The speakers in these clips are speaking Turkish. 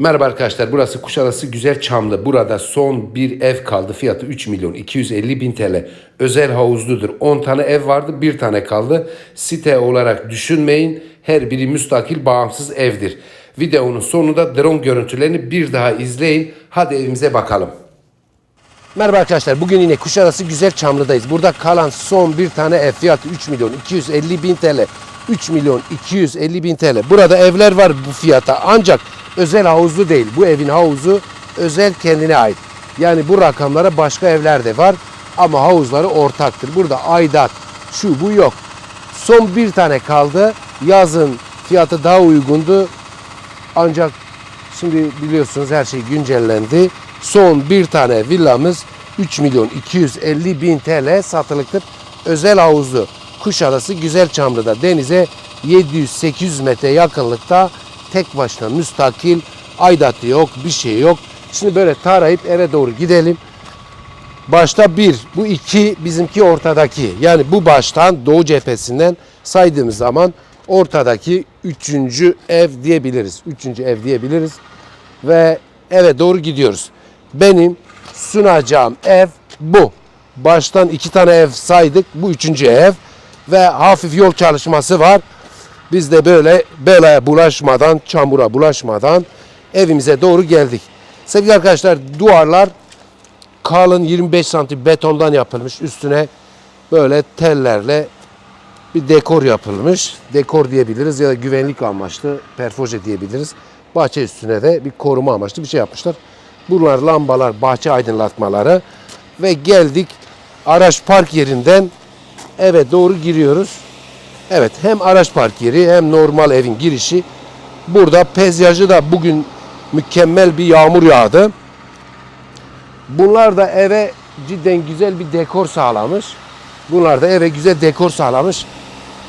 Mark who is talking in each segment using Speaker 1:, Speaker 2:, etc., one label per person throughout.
Speaker 1: Merhaba arkadaşlar burası Kuşadası Güzel Çamlı. Burada son bir ev kaldı. Fiyatı 3 milyon 250 bin TL. Özel havuzludur. 10 tane ev vardı bir tane kaldı. Site olarak düşünmeyin. Her biri müstakil bağımsız evdir. Videonun sonunda drone görüntülerini bir daha izleyin. Hadi evimize bakalım. Merhaba arkadaşlar. Bugün yine Kuşadası Güzel Çamlı'dayız. Burada kalan son bir tane ev fiyatı 3 milyon 250 bin TL. 3 milyon 250 bin TL. Burada evler var bu fiyata ancak özel havuzlu değil. Bu evin havuzu özel kendine ait. Yani bu rakamlara başka evler de var ama havuzları ortaktır. Burada aidat şu bu yok. Son bir tane kaldı. Yazın fiyatı daha uygundu. Ancak şimdi biliyorsunuz her şey güncellendi. Son bir tane villamız 3 milyon 250 bin TL satılıktır. Özel havuzlu Kuşadası Güzelçamlı'da denize 700-800 metre yakınlıkta tek başına müstakil aidatı yok bir şey yok. Şimdi böyle tarayıp eve doğru gidelim. Başta bir, bu iki bizimki ortadaki. Yani bu baştan doğu cephesinden saydığımız zaman ortadaki üçüncü ev diyebiliriz. Üçüncü ev diyebiliriz. Ve eve doğru gidiyoruz. Benim sunacağım ev bu. Baştan iki tane ev saydık. Bu üçüncü ev. Ve hafif yol çalışması var. Biz de böyle belaya bulaşmadan, çamura bulaşmadan evimize doğru geldik. Sevgili arkadaşlar duvarlar kalın 25 santim betondan yapılmış. Üstüne böyle tellerle bir dekor yapılmış. Dekor diyebiliriz ya da güvenlik amaçlı perfoje diyebiliriz. Bahçe üstüne de bir koruma amaçlı bir şey yapmışlar. Bunlar lambalar, bahçe aydınlatmaları ve geldik araç park yerinden eve doğru giriyoruz. Evet hem araç park yeri hem normal evin girişi. Burada peyzajı da bugün mükemmel bir yağmur yağdı. Bunlar da eve cidden güzel bir dekor sağlamış. Bunlar da eve güzel dekor sağlamış.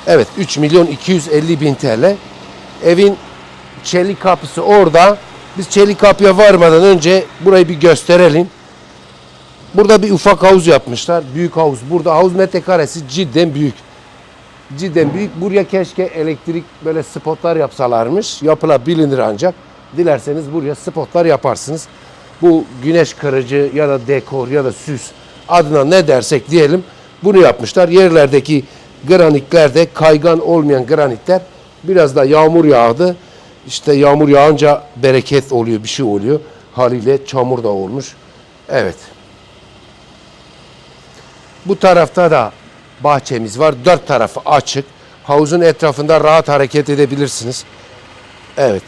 Speaker 1: Evet 3 milyon 250 bin TL. Evin çelik kapısı orada. Biz çelik kapıya varmadan önce burayı bir gösterelim. Burada bir ufak havuz yapmışlar. Büyük havuz. Burada havuz metrekaresi cidden büyük. Cidden büyük. Buraya keşke elektrik böyle spotlar yapsalarmış. Yapılabilir ancak. Dilerseniz buraya spotlar yaparsınız. Bu güneş kırıcı ya da dekor ya da süs adına ne dersek diyelim bunu yapmışlar. Yerlerdeki granitler de kaygan olmayan granitler biraz da yağmur yağdı. İşte yağmur yağınca bereket oluyor, bir şey oluyor. Haliyle çamur da olmuş. Evet. Bu tarafta da bahçemiz var. Dört tarafı açık. Havuzun etrafında rahat hareket edebilirsiniz. Evet.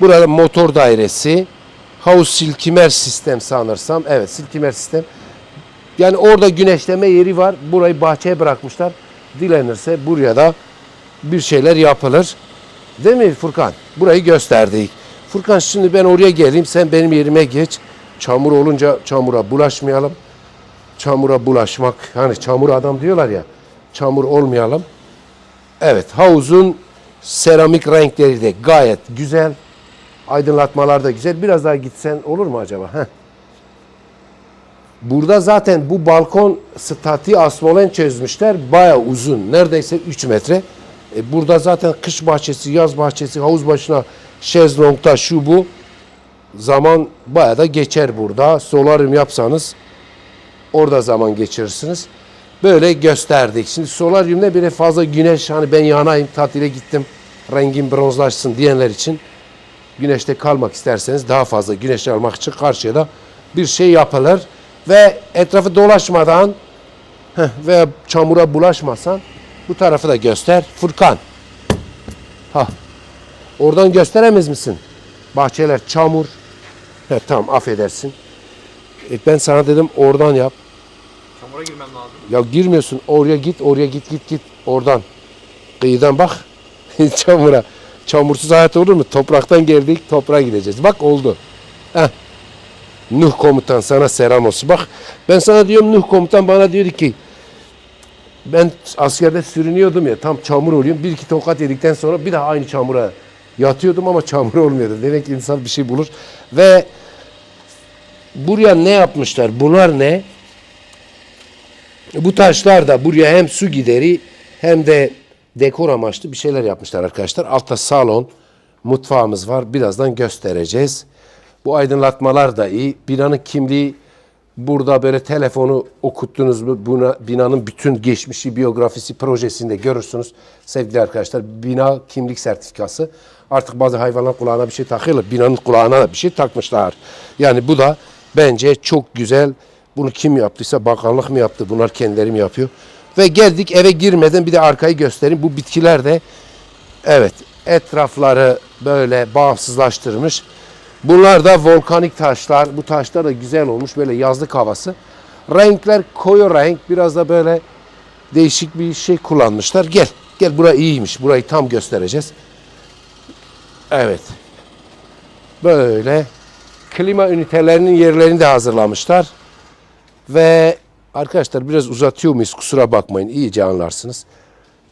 Speaker 1: Burada motor dairesi. Havuz silkimer sistem sanırsam. Evet silkimer sistem. Yani orada güneşleme yeri var. Burayı bahçeye bırakmışlar. Dilenirse buraya da bir şeyler yapılır. Değil mi Furkan? Burayı gösterdik. Furkan şimdi ben oraya geleyim. Sen benim yerime geç. Çamur olunca çamura bulaşmayalım. Çamura bulaşmak. Hani çamur adam diyorlar ya. Çamur olmayalım. Evet havuzun seramik renkleri de gayet güzel. Aydınlatmalar da güzel. Biraz daha gitsen olur mu acaba? Heh. Burada zaten bu balkon stati asmolen çözmüşler. Baya uzun. Neredeyse 3 metre. E burada zaten kış bahçesi, yaz bahçesi, havuz başına şezlongta şu bu. Zaman baya da geçer burada. Solaryum yapsanız orada zaman geçirirsiniz. Böyle gösterdik. Şimdi solaryumda bile fazla güneş hani ben yanayım tatile gittim rengim bronzlaşsın diyenler için güneşte kalmak isterseniz daha fazla güneş almak için karşıya da bir şey yapılır ve etrafı dolaşmadan veya çamura bulaşmasan bu tarafı da göster. Furkan. Ha. Oradan gösteremez misin? Bahçeler çamur. He, tamam affedersin. E, ben sana dedim oradan yap.
Speaker 2: Çamura girmem lazım.
Speaker 1: Ya girmiyorsun oraya git oraya git git git oradan. Kıyıdan bak çamura. Çamursuz hayat olur mu? Topraktan geldik toprağa gideceğiz. Bak oldu. Heh. Nuh komutan sana selam olsun. Bak ben sana diyorum Nuh komutan bana diyor ki ben askerde sürünüyordum ya tam çamur oluyorum. Bir iki tokat yedikten sonra bir daha aynı çamura yatıyordum ama çamur olmuyordu. Demek ki insan bir şey bulur. Ve buraya ne yapmışlar? Bunlar ne? Bu taşlar da buraya hem su gideri hem de dekor amaçlı bir şeyler yapmışlar arkadaşlar. Altta salon, mutfağımız var. Birazdan göstereceğiz. Bu aydınlatmalar da iyi. Binanın kimliği burada böyle telefonu okuttunuz mu buna, binanın bütün geçmişi, biyografisi, projesinde görürsünüz. Sevgili arkadaşlar bina kimlik sertifikası. Artık bazı hayvanlar kulağına bir şey takıyorlar. Binanın kulağına da bir şey takmışlar. Yani bu da bence çok güzel. Bunu kim yaptıysa bakanlık mı yaptı? Bunlar kendileri mi yapıyor? Ve geldik eve girmeden bir de arkayı göstereyim. Bu bitkiler de Evet, etrafları böyle bağımsızlaştırmış. Bunlar da volkanik taşlar. Bu taşlar da güzel olmuş böyle yazlık havası. Renkler koyu renk, biraz da böyle değişik bir şey kullanmışlar. Gel, gel bura iyiymiş. Burayı tam göstereceğiz. Evet. Böyle klima ünitelerinin yerlerini de hazırlamışlar. Ve arkadaşlar biraz uzatıyor muyuz? Kusura bakmayın. iyice anlarsınız.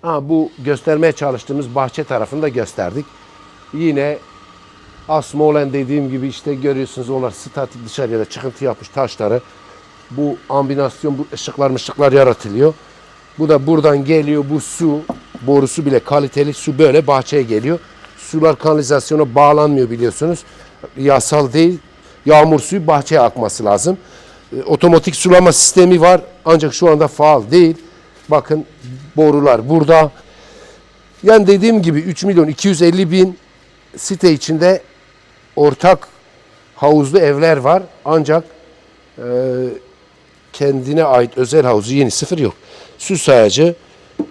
Speaker 1: Ha, bu göstermeye çalıştığımız bahçe tarafını da gösterdik. Yine Asmolen dediğim gibi işte görüyorsunuz onlar statik dışarıya da çıkıntı yapmış taşları. Bu ambinasyon, bu ışıklar ışıklar yaratılıyor. Bu da buradan geliyor bu su borusu bile kaliteli su böyle bahçeye geliyor. Sular kanalizasyona bağlanmıyor biliyorsunuz. Yasal değil. Yağmur suyu bahçeye akması lazım. E, Otomatik sulama sistemi var ancak şu anda faal değil. Bakın borular burada. Yani dediğim gibi 3 milyon 250 bin site içinde ortak havuzlu evler var. Ancak e, kendine ait özel havuzu yeni sıfır yok. Su sayacı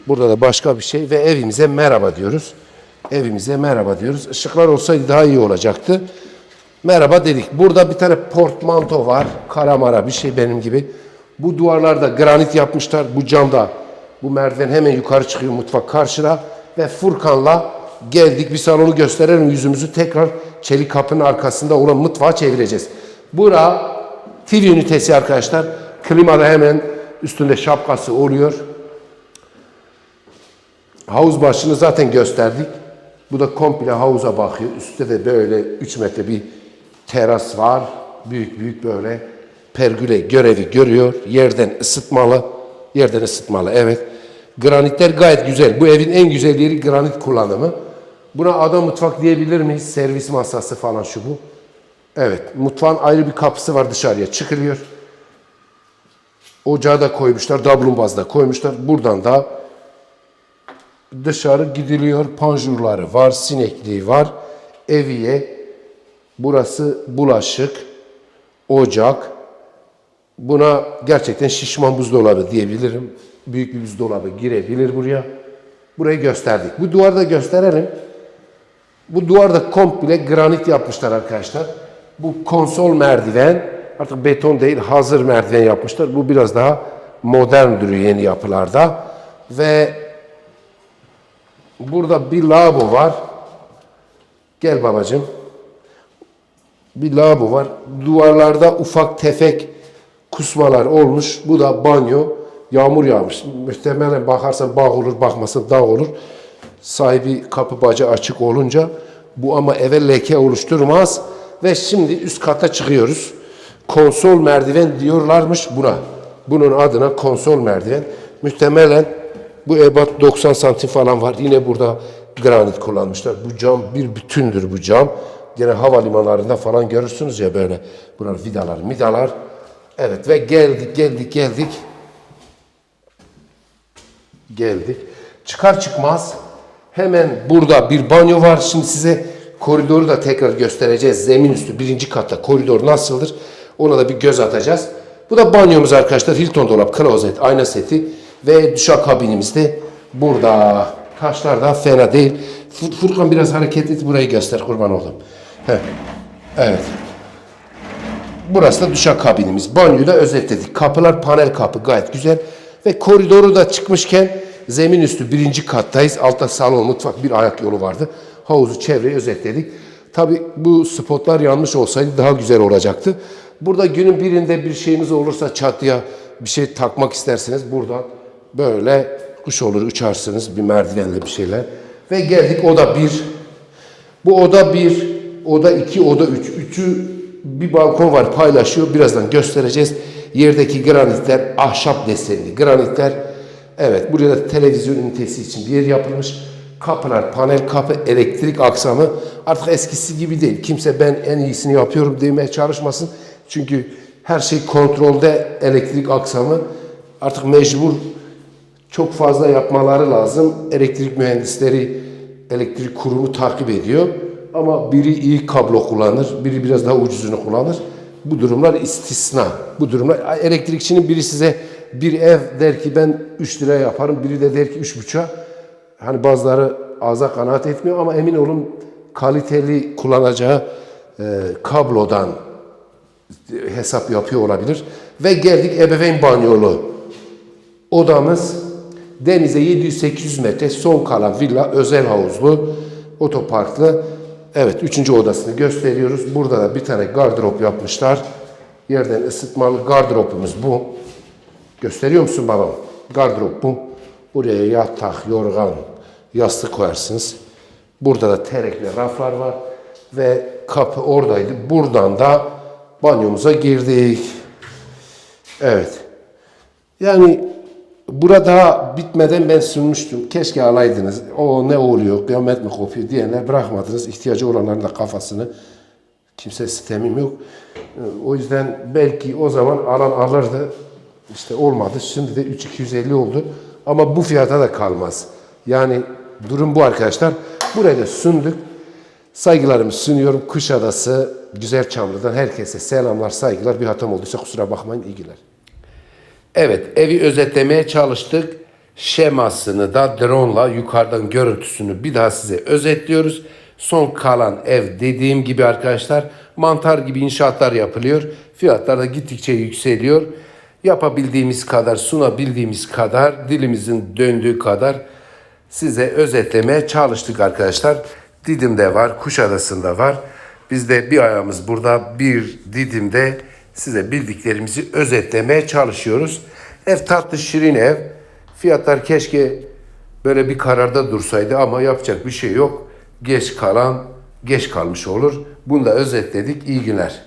Speaker 1: burada da başka bir şey ve evimize merhaba diyoruz. Evimize merhaba diyoruz. Işıklar olsaydı daha iyi olacaktı. Merhaba dedik. Burada bir tane portmanto var. Karamara bir şey benim gibi. Bu duvarlarda granit yapmışlar. Bu camda bu merdiven hemen yukarı çıkıyor mutfak karşıda. Ve Furkan'la geldik bir salonu gösterelim yüzümüzü tekrar çelik kapının arkasında olan mutfağa çevireceğiz. Bura TV ünitesi arkadaşlar. Klima da hemen üstünde şapkası oluyor. Havuz başını zaten gösterdik. Bu da komple havuza bakıyor. Üstte de böyle 3 metre bir teras var. Büyük büyük böyle pergüle görevi görüyor. Yerden ısıtmalı. Yerden ısıtmalı evet. Granitler gayet güzel. Bu evin en güzel yeri granit kullanımı. Buna ada mutfak diyebilir miyiz? Servis masası falan şu bu. Evet. Mutfağın ayrı bir kapısı var dışarıya çıkılıyor. Ocağı da koymuşlar. Dablumbaz da koymuşlar. Buradan da dışarı gidiliyor. Panjurları var, sinekliği var. Eviye, burası bulaşık, ocak. Buna gerçekten şişman buzdolabı diyebilirim. Büyük bir buzdolabı girebilir buraya. Burayı gösterdik. Bu duvarı da gösterelim. Bu duvarda komple granit yapmışlar arkadaşlar. Bu konsol merdiven artık beton değil hazır merdiven yapmışlar. Bu biraz daha modern duruyor yeni yapılarda. Ve Burada bir lavabo var. Gel babacığım. Bir lavabo var. Duvarlarda ufak tefek kusmalar olmuş. Bu da banyo. Yağmur yağmış. Muhtemelen bakarsan bağ olur, bakmasan dağ olur. Sahibi kapı bacı açık olunca bu ama eve leke oluşturmaz. Ve şimdi üst kata çıkıyoruz. Konsol merdiven diyorlarmış buna. Bunun adına konsol merdiven. Muhtemelen bu ebat 90 santim falan var. Yine burada granit kullanmışlar. Bu cam bir bütündür bu cam. Gene havalimanlarında falan görürsünüz ya böyle. Bunlar vidalar, midalar. Evet ve geldik, geldik, geldik. Geldik. Çıkar çıkmaz hemen burada bir banyo var. Şimdi size koridoru da tekrar göstereceğiz. Zemin üstü birinci katta koridor nasıldır? Ona da bir göz atacağız. Bu da banyomuz arkadaşlar. Hilton dolap, klozet, ayna seti ve duşak kabinimiz de burada. Taşlar da fena değil. Fur- Furkan biraz hareket et burayı göster kurban oldum. Evet. Burası da duşak kabinimiz. Banyoyu da özetledik. Kapılar panel kapı gayet güzel. Ve koridoru da çıkmışken zemin üstü birinci kattayız. Altta salon, mutfak, bir ayak yolu vardı. Havuzu, çevreyi özetledik. Tabi bu spotlar yanlış olsaydı daha güzel olacaktı. Burada günün birinde bir şeyimiz olursa çatıya bir şey takmak isterseniz buradan böyle kuş olur uçarsınız bir merdivenle bir şeyler. Ve geldik oda bir. Bu oda bir, oda iki, oda üç. Üçü bir balkon var paylaşıyor. Birazdan göstereceğiz. Yerdeki granitler ahşap desenli granitler. Evet buraya da televizyon ünitesi için bir yer yapılmış. Kapılar panel kapı elektrik aksamı artık eskisi gibi değil. Kimse ben en iyisini yapıyorum demeye çalışmasın. Çünkü her şey kontrolde elektrik aksamı. Artık mecbur çok fazla yapmaları lazım. Elektrik mühendisleri elektrik kurumu takip ediyor. Ama biri iyi kablo kullanır, biri biraz daha ucuzunu kullanır. Bu durumlar istisna. Bu durumlar elektrikçinin biri size bir ev der ki ben 3 liraya yaparım, biri de der ki 3,5'a. Hani bazıları ağza kanaat etmiyor ama emin olun kaliteli kullanacağı e, kablodan hesap yapıyor olabilir. Ve geldik ebeveyn banyolu. Odamız denize 700-800 metre son kalan villa özel havuzlu otoparklı. Evet üçüncü odasını gösteriyoruz. Burada da bir tane gardırop yapmışlar. Yerden ısıtmalı gardıropumuz bu. Gösteriyor musun babam? Gardırop bu. Buraya yatak, yorgan, yastık koyarsınız. Burada da terekli raflar var. Ve kapı oradaydı. Buradan da banyomuza girdik. Evet. Yani burada bitmeden ben sunmuştum. Keşke alaydınız. O ne oluyor, kıyamet mi kopuyor diyenler bırakmadınız. İhtiyacı olanların da kafasını. Kimse sistemim yok. Ee, O yüzden belki o zaman alan alırdı. İşte olmadı. Şimdi de 3250 oldu. Ama bu fiyata da kalmaz. Yani durum bu arkadaşlar. Buraya da sunduk. Saygılarımı sunuyorum. Kuşadası, Güzel Çamlı'dan herkese selamlar, saygılar. Bir hatam olduysa kusura bakmayın. İyi günler. Evet, evi özetlemeye çalıştık. Şemasını da drone'la yukarıdan görüntüsünü bir daha size özetliyoruz. Son kalan ev dediğim gibi arkadaşlar mantar gibi inşaatlar yapılıyor. Fiyatlar da gittikçe yükseliyor. Yapabildiğimiz kadar, sunabildiğimiz kadar, dilimizin döndüğü kadar size özetlemeye çalıştık arkadaşlar. Didim'de var, Kuşadası'nda var. Biz de bir ayağımız burada, bir Didim'de size bildiklerimizi özetlemeye çalışıyoruz. Ev tatlı, şirin ev. Fiyatlar keşke böyle bir kararda dursaydı ama yapacak bir şey yok. Geç kalan geç kalmış olur. Bunu da özetledik. İyi günler.